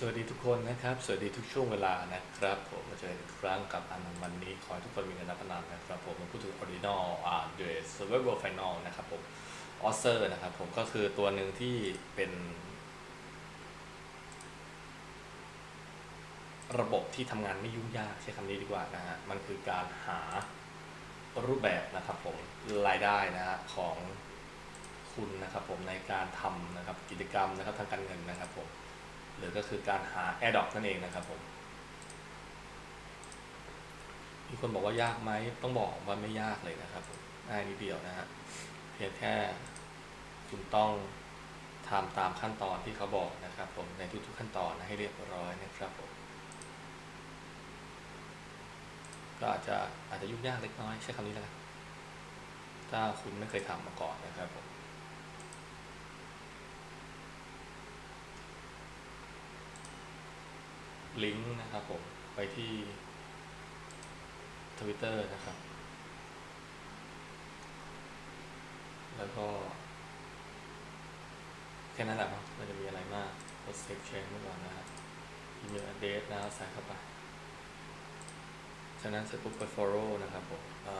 สวัสดีทุกคนนะครับ สวัสดีทุกช่วงเวลานะครับ ผมมาเจอกันอีกครั้งกับอันวันนี้ขอให้ทุกคนมีเงินนับพนันนะครับผมมาพูดถึง Original อ่า The Survival Final นะครับผม a u t h o r นะครับผมก็คือตัวหนึ่งที่เป็นระบบที่ทำงานไม่ยุ่งยากใช้คำนี้ดีกว่านะฮะ มันคือการหารูปแบบนะครับผมรายได้นะฮะของคุณนะครับผมในการทำนะครับกิจกรรมนะครับทางการเงินนะครับผม หรือก็คือการหา a d o p นั่นเองนะครับผมมีคนบอกว่ายากไหมต้องบอกว่าไม่ยากเลยนะครับผมง่ายนิดเดียวนะฮะเพียงแค่คุณต้องทำตามขั้นตอนที่เขาบอกนะครับผมในทุกๆขั้นตอนนะให้เรียบร้อยนะครับผมก็อาจจะอาจจะยุ่งยากเล็กน้อยใช้คำนี้แล้วกันถ้าคุณไม่เคยทำมาก่อนนะครับผม ลิงก์นะครับผมไปที่ Twitter นะครับ แล้วก็ แค่นั้นแหละมั้งมันจะมีอะไรมากกดเซ็กเชนไว้ก่อนนะครับอีเมล address นะครับใส่เข้าไปฉะนั้นเสร็จปุ๊บไป follow นะครับผมอ่า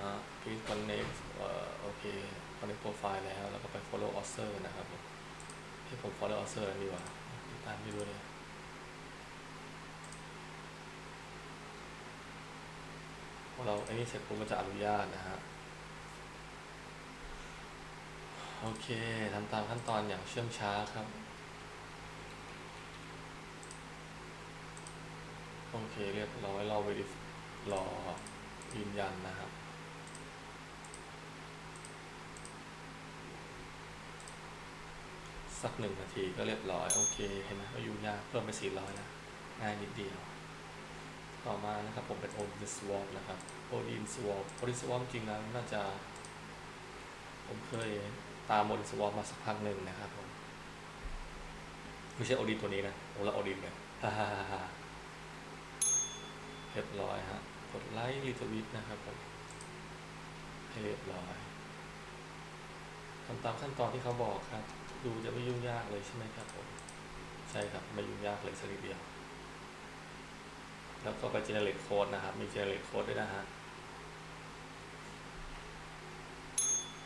ฮะ please connect เอ่อโอเค connect profile แล้ว แล้วก็ไป follow author นะครับผมให้ผม follow author ดีกว่าติดตามไม่รู้เลย พอ เราไอ้นี่เสร็จปุ๊บก็จะอนุญาตนะฮะโอเคทำตามขั้นตอนอย่างเชื่องช้าครับ โอเคเรียบร้อยเราไปรอยืนยันนะครับสักหนึ่งนาทีก็เรียบร้อย โอเคเห็นไหมไม่ยุ่งยากเพิ่มไปสี่ร้อยแล้วง่ายนิดเดียว ต่อมานะครับผมเป็น Odin Swap นะครับ Odin Swap Odin Swap จริงแล้วน่าจะ ผมเคยตาม Odin Swap มาสักพักหนึ่งนะครับผมไม่ใช่ Odin ตัวนี้นะโอละ Odin เลยฮ่าฮ่าฮ่าฮ่าเรียบร้อยฮะกดไลค์รีทวิตนะครับผมให้เรียบร้อยทำตามขั้นตอนที่เขาบอกครับ ดูจะไม่ยุ่งยากเลยใช่ไหมครับผม ใช่ครับ ไม่ยุ่งยากเลยสักนิดเดียว แล้วก็ไป generate code นะครับ มี generate code ด้วยนะฮะ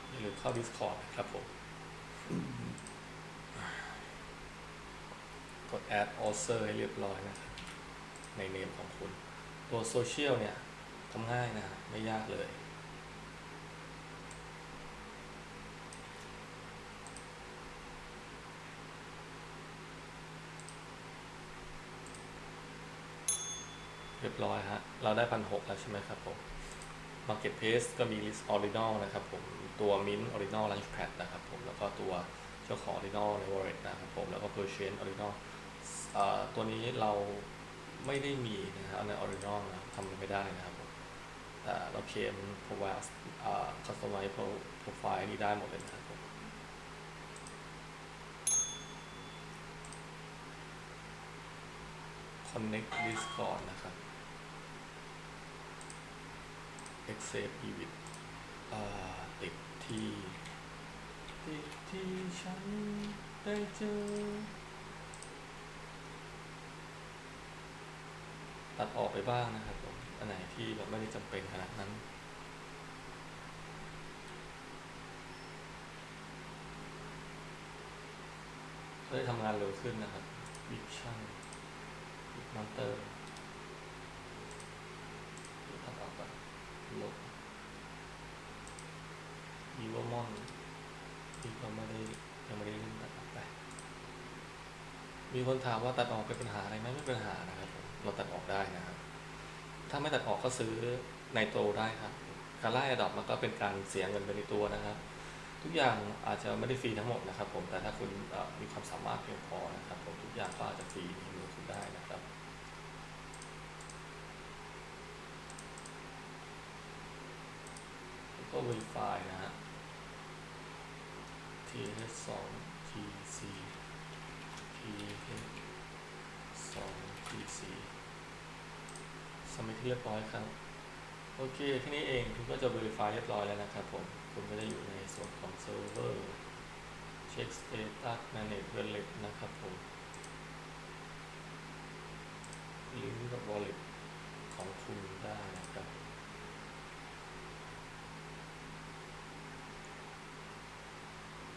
อย่าลืมเข้า Discord นะครับผม กด add author ให้เรียบร้อยนะครับ ในเนมของคุณ ตัวโซเชียลเนี่ยทำง่ายนะ ไม่ยากเลย รียบร้อยฮะ เราได้พันหกแล้วใช่ไหมครับผม Marketplace ก็มี list original นะครับผม ตัว mint original launchpad นะครับผม แล้วก็ตัวเจ้าของ original ใน wallet นะครับผม แล้วก็ purchase original ตัวนี้เราไม่ได้มีนะครับใน original นะทำไม่ได้นะครับผมแต่เราเคม provide customize pro- profile นี่ได้หมดเลยนะครับผม connect discord นะครับ accept event ติดที่ติดที่ฉันได้เจอ ตัดออกไปบ้างนะครับผม อันไหนที่แบบไม่ได้จำเป็นขนาดนั้นเพื่อให้ทำงานเร็วขึ้นนะครับบิชั่นบิมอนเตอร์ตัดออกก่อนลบอีวมอนที่ก็ ไม่ได้ยังไม่ได้เล่นตัดออกไป มีคนถามว่าตัดออกเป็นปัญหาอะไรไหมไม่เป็นปัญหานะครับผมเราตัดออกได้นะครับ ถ้าไม่ตัดออกก็ซื้อในโตได้ครับการไล่อดอปมันก็เป็นการเสียเงินไปในตัวนะครับ ทุกอย่างอาจจะไม่ได้ฟรีทั้งหมดนะครับ ผมแต่ถ้าคุณมีความสามารถเพียงพอนะครับ ผมทุกอย่างก็อาจจะฟรีในมือคุณได้นะครับแล้วก็ verify นะฮะ th 2 tc th 2 tc สมิธที่เรียบร้อยครับ โอเคแค่นี้เองคุณก็จะ verify เรียบร้อยแล้วนะครับผม คุณก็จะอยู่ในส่วนของ server เช็ค status manage wallet นะครับผมกับ wallet ของคุณได้นะครับ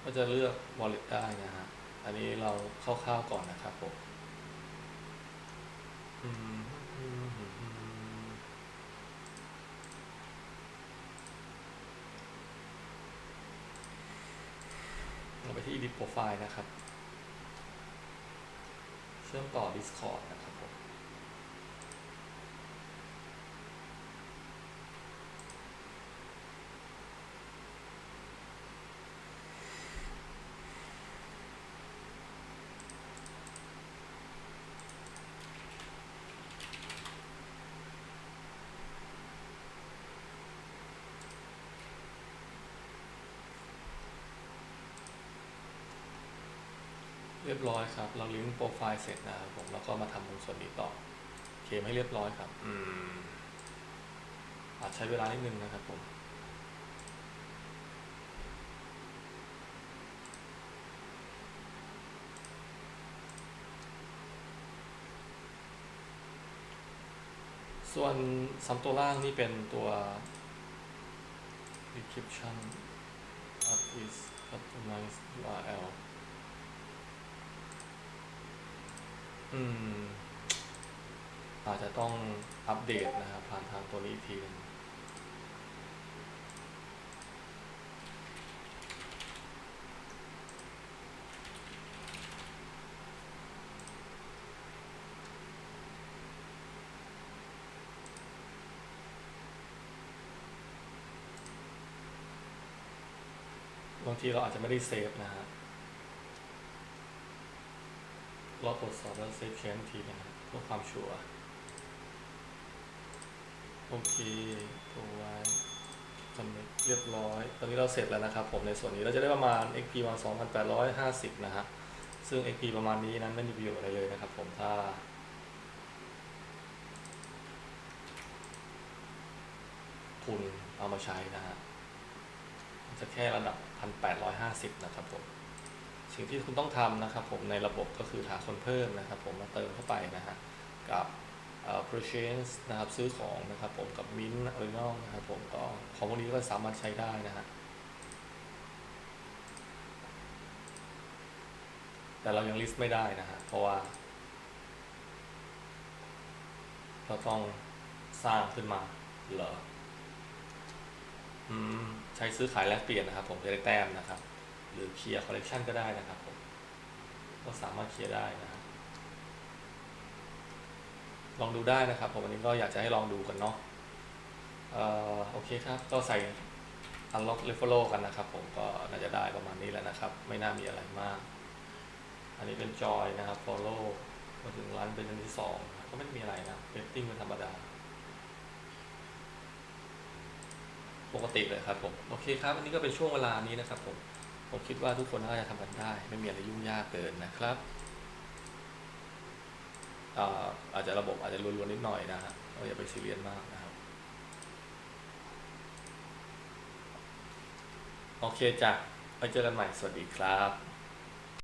ก็จะเลือก wallet ได้นะฮะ อันนี้เราคร่าวๆก่อนนะครับผมอืมอืมอืมอืมเราไปที่ edit profile นะครับ เชื่อมต่อ Discord นะครับผม เรียบร้อยครับ เราลิงก์โปรไฟล์เสร็จนะครับผมแล้วก็มาทำตรงส่วนนี้ต่อโอเคไม่เรียบร้อยครับ อืมอาจใช้เวลานิดนึงนะครับผมส่วนสามตัวล่างนี่เป็นตัว description artist customize URL อืม อาจจะต้องอัปเดตนะครับ ผ่านทางตัวนี้อีกทีนึงบางทีเราอาจจะไม่ได้เซฟนะฮะ รอตรวจสอบแล้วเซฟเชนทีนะครับเพื่อความชัวร์โอเคตัวไว้คอนเนคเรียบร้อย ตอนนี้เราเสร็จแล้วนะครับผมในส่วนนี้เราจะได้ประมาณ XP ประมาณ 2,850 นะฮะซึ่ง XP ประมาณนี้นั้นไม่มีประโยชน์อะไรเลยนะครับผมถ้าคุณเอามาใช้นะฮะจะแค่ระดับ 1,850 นะครับผม สิ่งที่คุณต้องทำนะครับผมในระบบก็คือหาคนเพิ่มนะครับ ผมมาเติมเข้าไปนะฮะกับเอ่อ purchase นะครับซื้อของนะครับผมกับ mint original นะครับผมก็ของพวกนี้ก็สามารถใช้ได้นะฮะแต่เรายัง list ไม่ได้นะฮะเพราะว่า เราต้องสร้างขึ้นมาเหรออืมใช้ซื้อขายแลกเปลี่ยนนะครับ ผมจะได้แต้มนะครับ หรือเคลียร์คอลเลกชันก็ได้นะครับผมก็สามารถเคลียร์ได้นะครับลองดูได้นะครับผมวันนี้ก็อยากจะให้ลองดูกันเนาะเอ่อโอเคครับ ก็ใส่ unlock referral กันนะครับ ผมก็น่าจะได้ประมาณนี้แหละนะครับ ไม่น่ามีอะไรมาก อันนี้เป็นจอยนะครับ follow มาถึงร้านเป็นอันที่สองก็ไม่มีอะไรนะเ e ตติ้งเป็นธรรมดา ปกติเลยครับผม โอเคครับ อันนี้ก็เป็นช่วงเวลานี้นะครับผม ผมคิดว่าทุกคนน่าจะทำกันได้ ไม่มีอะไรยุ่งยากเกินนะครับอ่าอาจจะระบบอาจจะรวนๆนิดหน่อยนะฮะอย่าไปซีเรียสมากนะครับ โอเคจ้ะไปเจอกันใหม่สวัสดีครับ